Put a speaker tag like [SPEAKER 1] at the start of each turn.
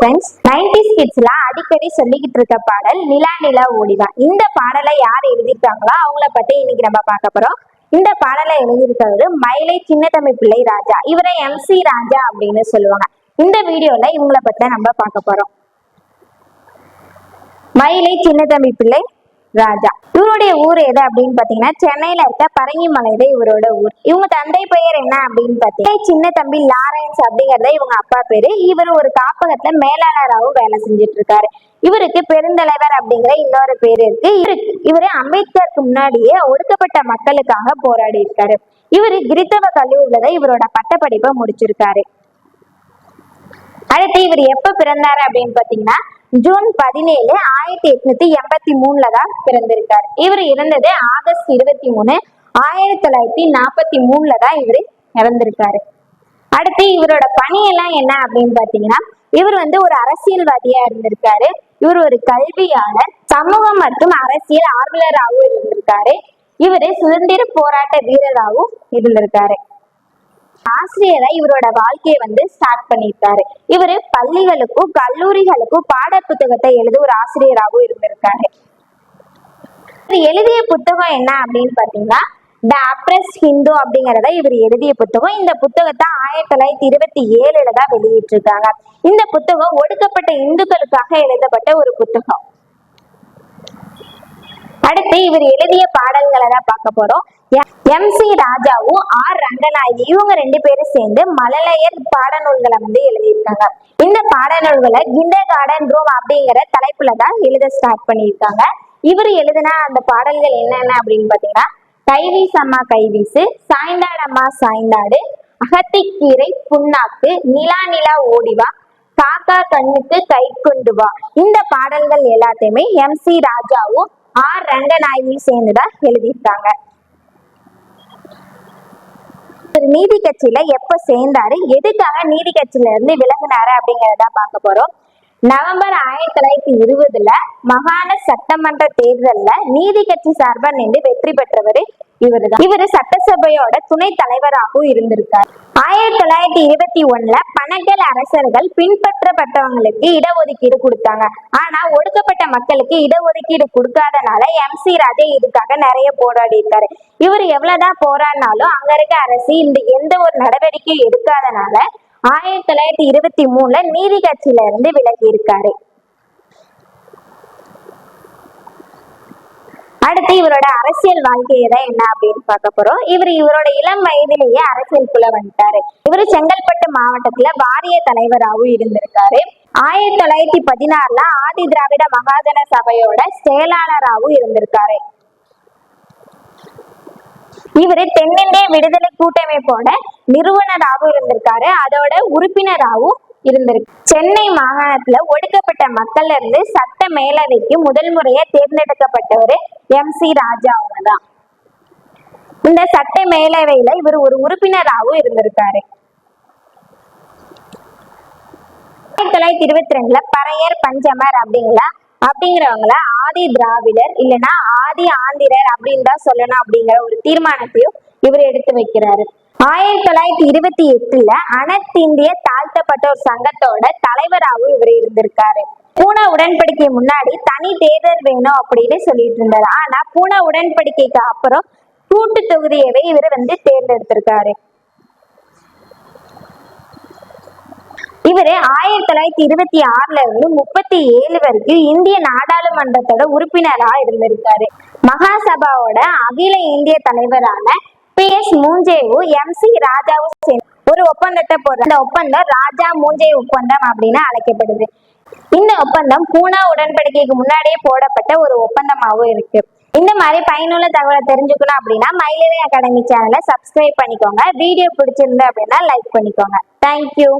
[SPEAKER 1] Friends nineties கிட்ஸ்ல அடிக்கடி சொல்லிக்கிட்டு இருக்க பாடல் நிலா நிலா ஓடிதான் இந்த பாடலை யார் எழுதியிருக்காங்களோ அவங்கள பத்தி இன்னைக்கு நம்ம பார்க்க போறோம். இந்த பாடலை எழுதியிருக்கிறது மயிலை சின்னத்தம்பி பிள்ளை ராஜா. இவரை எம் சி ராஜா அப்படின்னு சொல்லுவாங்க. இந்த வீடியோல இவங்கள பத்தி நம்ம பார்க்க போறோம். மயிலை சின்னத்தம்பி பிள்ளை ராஜா. இவருடைய ஊர் எது அப்படின்னு பாத்தீங்கன்னா சென்னையில இருக்க பரங்கிமலை தான் இவரோட ஊர். இவங்க தந்தை பெயர் என்ன அப்படின்னு பாத்தீங்கன்னா சின்ன தம்பி லாரன்ஸ் அப்படிங்கறத இவங்க அப்பா பேரு. இவர் ஒரு காப்பகத்துல மேலாளராகவும் வேலை செஞ்சுட்டு இருக்காரு இவருக்கு பெருந்தலைவர் அப்படிங்கிற இன்னொரு பேர் இருக்கு. இவருக்கு இவரு அம்பேத்கருக்கு முன்னாடியே ஒடுக்கப்பட்ட மக்களுக்காக போராடி இருக்காரு இவரு கிறித்தவ கல்லூரியில தான் இவரோட பட்டப்படிப்பை முடிச்சிருக்காரு. அடுத்து இவர் எப்ப பிறந்தாரு அப்படின்னு பாத்தீங்கன்னா ஜூன் பதினேழு ஆயிரத்தி எட்நூத்தி எண்பத்தி மூணுல தான் பிறந்திருக்காரு. இவர் இறந்தது ஆகஸ்ட் இருபத்தி மூணு ஆயிரத்தி தொள்ளாயிரத்தி நாற்பத்தி மூணுல தான் இவர் இறந்திருக்காரு. அடுத்து இவரோட பணியெல்லாம் என்ன அப்படின்னு பாத்தீங்கன்னா இவர் வந்து ஒரு அரசியல்வாதியா இருந்திருக்காரு. இவர் ஒரு கல்வியாளர் சமூகம் மற்றும் அரசியல் ஆர்வலராகவும் இருந்திருக்காரு. இவரு சுதந்திர போராட்ட வீரராகவும் இருந்திருக்காரு. ஆசிரியரா இவரோட வாழ்க்கையை வந்து ஸ்டார்ட் பண்ணியிருக்காரு. இவரு பள்ளிகளுக்கும் கல்லூரிகளுக்கும் பாட புத்தகத்தை எழுத ஒரு ஆசிரியராகவும் இருந்திருக்காரு. எழுதிய புத்தகம் என்ன அப்படின்னு பாத்தீங்கன்னா த அப்ரஸ் ஹிந்து அப்படிங்கறத இவர் எழுதிய புத்தகம். இந்த புத்தகத்தை ஆயிரத்தி தொள்ளாயிரத்தி இருபத்தி ஏழுல தான் வெளியிட்டிருக்காங்க. இந்த புத்தகம் ஒடுக்கப்பட்ட இந்துக்களுக்காக எழுதப்பட்ட ஒரு புத்தகம். அடுத்து இவர் எழுதிய பாடல்களை தான் பார்க்க போறோம். எம் சி ராஜாவும் ஆர் ரங்கநாயகி இவங்க ரெண்டு பேரும் சேர்ந்து மலலையர் பாடநூல்களை வந்து எழுதியிருக்காங்க. இந்த பாடநூல்களை கிண்டர் கார்டன் ரூம் அப்படிங்கிற தலைப்புல தான் எழுத ஸ்டார்ட் பண்ணியிருக்காங்க. இவர் எழுதின அந்த பாடல்கள் என்னென்ன அப்படின்னு பாத்தீங்கன்னா கைவீஸ் அம்மா கைவீசு சாய்ந்தாடம்மா சாய்ந்தாடு அகத்திக்கீரை புண்ணாக்கு நிலா நிலா ஓடிவா காக்கா கண்ணுக்கு கை கொண்டு வா. இந்த பாடல்கள் எல்லாத்தையுமே எம் சி ராஜாவும் ஆர் ரங்கநாயகி சேர்ந்துதான் எழுதியிருக்காங்க. இவர் நீதி கட்சியில எப்ப சேர்ந்தாரு? எதுக்காக நீதி கட்சியில இருந்து விலகினாரு அப்படிங்கறத பார்க்க போறோம். நவம்பர் ஆயிரத்தி தொள்ளாயிரத்தி இருபதுல மாகாண சட்டமன்ற தேர்தல்ல நீதி கட்சி சார்பா நின்று வெற்றி பெற்றவர் இவருதான். இவரு சட்டசபையோட துணை தலைவராகவும் இருந்திருக்கார். ஆயிரத்தி தொள்ளாயிரத்தி இருபத்தி ஒண்ணுல பணக்கல் அரசர்கள் பின்பற்றப்பட்டவங்களுக்கு இடஒதுக்கீடு கொடுத்தாங்க. ஆனா ஒடுக்கப்பட்ட மக்களுக்கு இடஒதுக்கீடு கொடுக்காதனால எம் சி ராஜே இதுக்காக நிறைய போராடி இருக்காரு. இவர் எவ்வளவுதான் போராடினாலும் அங்க இருக்க அரசு இந்த எந்த ஒரு நடவடிக்கையும் எடுக்காதனால ஆயிரத்தி தொள்ளாயிரத்தி இருபத்தி மூணுல நீதி கட்சியில இருந்து விலகி இருக்காரு அடுத்து இவரோட அரசியல் வாழ்க்கையை தான் என்ன அப்படின்னு பார்க்க போறோம். இவர் இவரோட இளம் வயதிலேயே அரசியலுக்குள்ள வந்துட்டாரு. இவர் செங்கல்பட்டு மாவட்டத்துல வாரிய தலைவராகவும் இருந்திருக்காரு. ஆயிரத்தி தொள்ளாயிரத்தி பதினாறுல ஆதி திராவிட மகாஜன சபையோட செயலாளராகவும் இருந்திருக்காரு. இவரு தென்னிந்திய விடுதலை கூட்டமைப்போட நிறுவனராகவும் இருந்திருக்காரு. அதோட உறுப்பினராகவும் இருந்திருக்கு சென்னை மாகாணத்துல ஒடுக்கப்பட்ட மக்கள்ல இருந்து சட்ட மேலவைக்கு முதல் முறையா தேர்ந்தெடுக்கப்பட்டவர் எம் சி ராஜா அவங்க தான் இந்த சட்ட மேலவையில இவர் ஒரு உறுப்பினராகவும் இருந்திருக்காரு. ஆயிரத்தி தொள்ளாயிரத்தி இருபத்தி ரெண்டுல பறையர் பஞ்சமர் அப்படிங்களா அப்படிங்கிறவங்கள ஆதி திராவிடர் இல்லைன்னா ஆதி ஆந்திரர் அப்படின்னு தான் சொல்லணும் அப்படிங்கிற ஒரு தீர்மானத்தையும் இவர் எடுத்து வைக்கிறாரு. ஆயிரத்தி தொள்ளாயிரத்தி இருபத்தி எட்டுல அனைத்திந்திய தாழ்த்தப்பட்டோர் சங்கத்தோட தலைவராகவும் இவர் இருந்திருக்காரு. பூனா உடன்படிக்கை முன்னாடி தனி தேர்தல் வேணும் அப்படின்னு சொல்லிட்டு இருந்தாரு. ஆனா பூனா உடன்படிக்கைக்கு அப்புறம் கூட்டு தொகுதியவே இவர் வந்து தேர்ந்தெடுத்திருக்காரு. இவரு ஆயிரத்தி தொள்ளாயிரத்தி இருபத்தி ஆறுல இருந்து முப்பத்தி ஏழு வரைக்கும் இந்திய நாடாளுமன்றத்தோட உறுப்பினரா இருந்திருக்காரு. மகாசபாவோட அகில இந்திய தலைவரான பி எஸ் மூஞ்சேவு எம் சி ராஜாவும் சேர்ந்து ஒரு ஒப்பந்தத்தை போடுற அந்த ஒப்பந்தம் ராஜா மூஞ்சே ஒப்பந்தம் அப்படின்னு அழைக்கப்படுது. இந்த ஒப்பந்தம் பூனா உடன்படிக்கைக்கு முன்னாடியே போடப்பட்ட ஒரு ஒப்பந்தமாகவும் இருக்கு. இந்த மாதிரி பயனுள்ள தகவலை தெரிஞ்சுக்கணும் அப்படின்னா மயிலவே அகாடமி சேனலை சப்ஸ்கிரைப் பண்ணிக்கோங்க. வீடியோ பிடிச்சிருந்து அப்படின்னா லைக் பண்ணிக்கோங்க. தேங்க்யூ